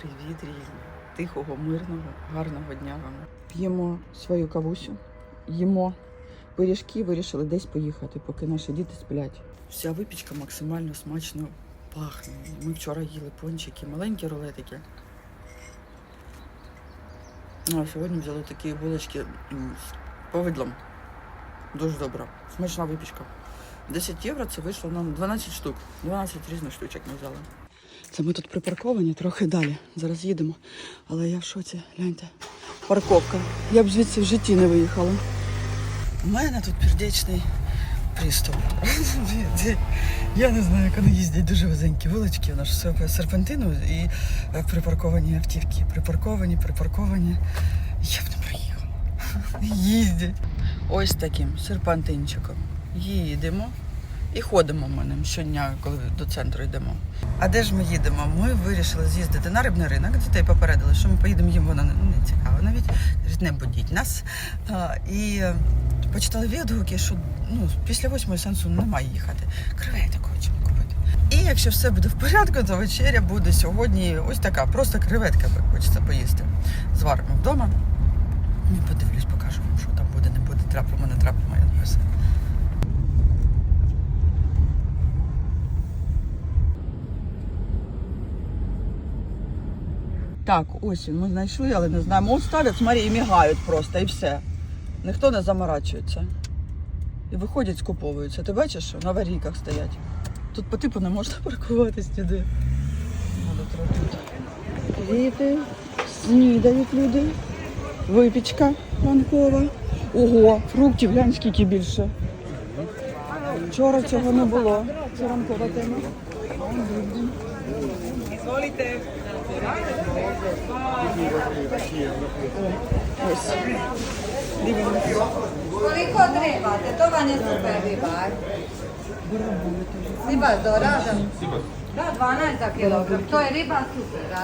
Привіт, різні. Тихого, мирного, гарного дня вам. П'ємо свою кавусю, їмо пиріжки, вирішили десь поїхати, поки наші діти сплять. Вся випічка максимально смачно пахне. Ми вчора їли пончики, маленькі рулетики. Ну, а сьогодні взяли такі булочки з повидлом. Дуже добре. Смачна випічка. 10 євро це вийшло нам 12 штук. 12 різних штучок ми взяли. Це ми тут припарковані трохи далі. Зараз їдемо. Але я в шоці, гляньте. Парковка. Я б звідси в житті не виїхала. У мене тут сердечний приступ. Я не знаю, як вони їздять дуже вузенькі вулички. У нас все серпантину і е, припарковані автівки. Припарковані, припарковані. Я б не проїхала. Їздять. Ось таким серпантинчиком. Їдемо і ходимо ми ним щодня, коли до центру йдемо. А де ж ми їдемо? Ми вирішили з'їздити на рибний ринок. Дітей попередили, що ми поїдемо їм, воно не, цікаво. Навіть не будіть нас. І е, почитали відгуки, що ну, після восьмої сенсу немає їхати. Креветок хочемо купити. І якщо все буде в порядку, то вечеря буде сьогодні ось така, просто креветка хочеться поїсти. Зваримо вдома. Ну, подивлюсь, покажу що там буде, не буде, трапимо, не трапимо, я не все. Так, ось він, ми знайшли, але не знаємо. От ставлять, смотри, і мігають просто, і все. Ніхто не заморачується. І виходять, скуповуються. Ти бачиш, що на аварійках стоять. Тут по типу не можна паркуватись ніде. Квіти, снідають люди, випічка ранкова. Ого, фруктів, глянь, скільки більше. Вчора цього не було. Це ранкова тема. Koliko trebate? To vam je super ribar. Ribar do rada? Da, 12 kg. To je riba super, da?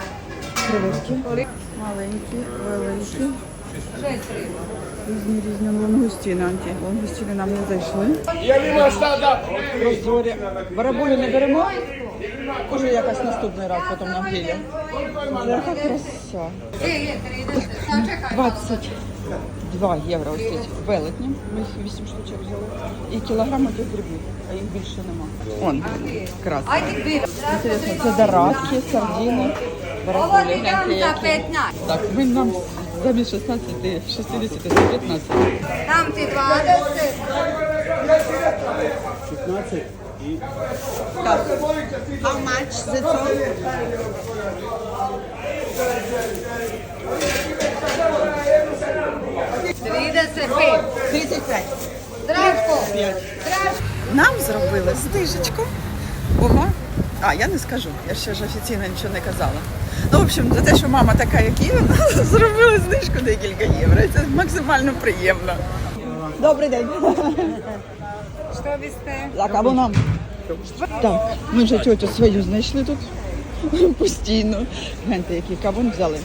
Malenki, veliki. Різні різні лонгустіни, анті. Лонгустіни нам не зайшли. Прозорі. Бараболі не беремо? Може якось наступний раз потім нам гілля. Яка краса. Je, je, 30. Sačekaj. 22 євро ось ці велетні. Ми їх 8 штучок взяли. І кілограм тих грибів, а їх більше нема. Он. Інтересно, це дорадки, ti dam гляньте які. Так, ми нам замість 16, 60, це 15. Dam ti 20. Так, How much the pet. 35. Draško. Draško. нам зробили знижечку. Ого. А, я не скажу, я ще ж офіційно нічого не казала. Ну, в общем, за те, що мама така, як є, зробили знижку декілька євро. Це максимально приємно. Добрий день. Što biste? Так, або нам. Так, ми вже тьотю свою знайшли тут постійно. Гляньте, який кавун взяли.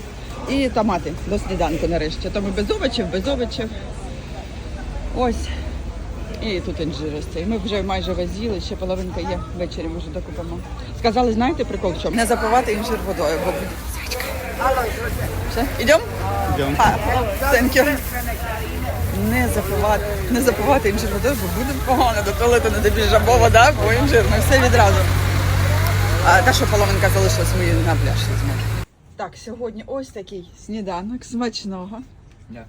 І томати до сніданку нарешті. Тому без овочів, без овочів. Ось. І тут інжир цей. Ми вже майже возили, ще половинка є. Ввечері може докупимо. Сказали, знаєте прикол в чому? Не запивати інжир водою, бо буде сачка. Все, йдемо? Йдемо. Thank you. Не запивати, не запивати інжир водою, бо буде погано до туалету не добіжа, бо вода, бо інжир. Ми все відразу. А та, що половинка залишилась, ми її на пляж візьмемо. Так, сьогодні ось такий сніданок смачного.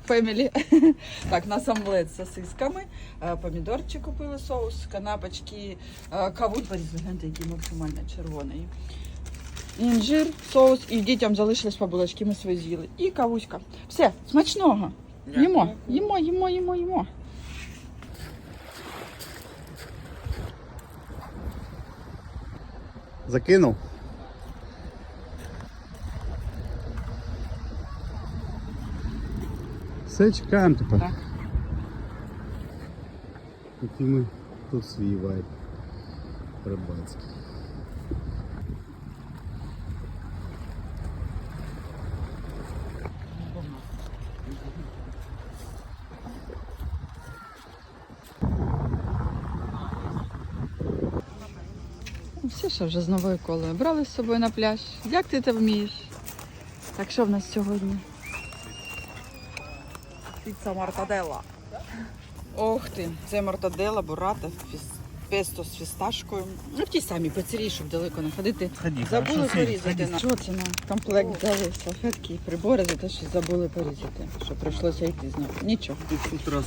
Фемілі. Так, нас омлет з сосисками, е, помідорчик купили соус, канапочки, е, кавун гляньте, який максимально червоний. Інжир, соус і дітям залишились по булочки, ми свої з'їли. І кавуська. Все, смачного. Їмо, їмо, їмо, їмо, їмо. Закинув. Все, чекаємо тепер. Так. Який ми тут свій вайб. Рибацький. Все, що вже з новою колою. Брали з собою на пляж. Як ти це вмієш? Так що в нас сьогодні? Піца мартаделла. Ох ти, це мартаделла, бурата, фіс... песто з фісташкою. Ну, в тій самій пиццерії, щоб далеко не ходити. Сходи, Забули хорошо, порізати. на- Що це на комплект дали салфетки і прибори за те, що забули порізати. Що прийшлося йти знову. Нічого. Тут раз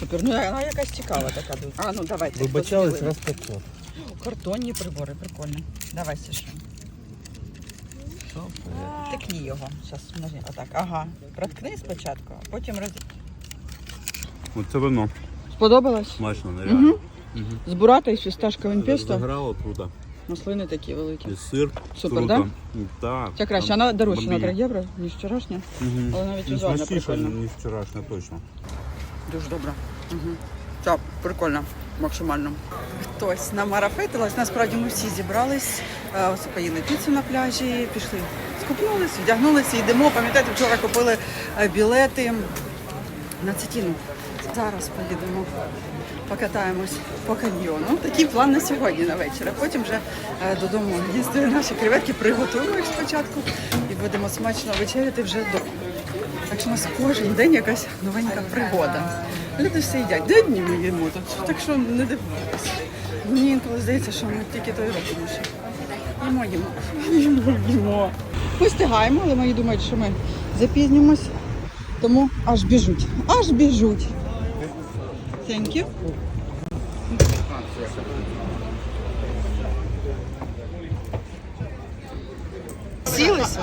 Супер. Ну вона якась цікава така дуже. А ну давайте. вибачались, раз 500. Картонні прибори, прикольно. Давай Саша. Тикні його. Зараз можна отак. Ага. Проткни спочатку, а потім роз. Оце вино. Сподобалось? Смачно, Угу. З бурата і з фісташковим песто. Заграло круто. Маслини такі великі. І сир. Супер, круто. Так. Ця краще, вона дорожча на 3 євро, ніж вчорашня, Угу. але навіть візуально Смачніше, прикольно. ніж вчорашня, точно. Дуже добре. Угу. Так, прикольно, максимально. Хтось намарафетилась. Насправді ми всі зібрались, е, ось поїли піцу на пляжі, пішли, скупнулись, вдягнулися, йдемо. Пам'ятаєте, вчора купили е, білети на цитіну. Зараз поїдемо, покатаємось по каньйону. Такий план на сьогодні на вечір. А потім вже е, додому їздили наші креветки, приготуємо їх спочатку і будемо смачно вечеряти вже вдома. Так що у нас кожен день якась новенька пригода. Люди все їдять. Де дні ми їмо, так, так що не дивуйтесь. Мені інколи здається, що ми тільки то й робимо. що Їмо, їмо, їмо, їмо. Ми встигаємо, але мої думають, що ми запізнімось. Тому аж біжуть. Аж біжуть. Thank you. Сілися?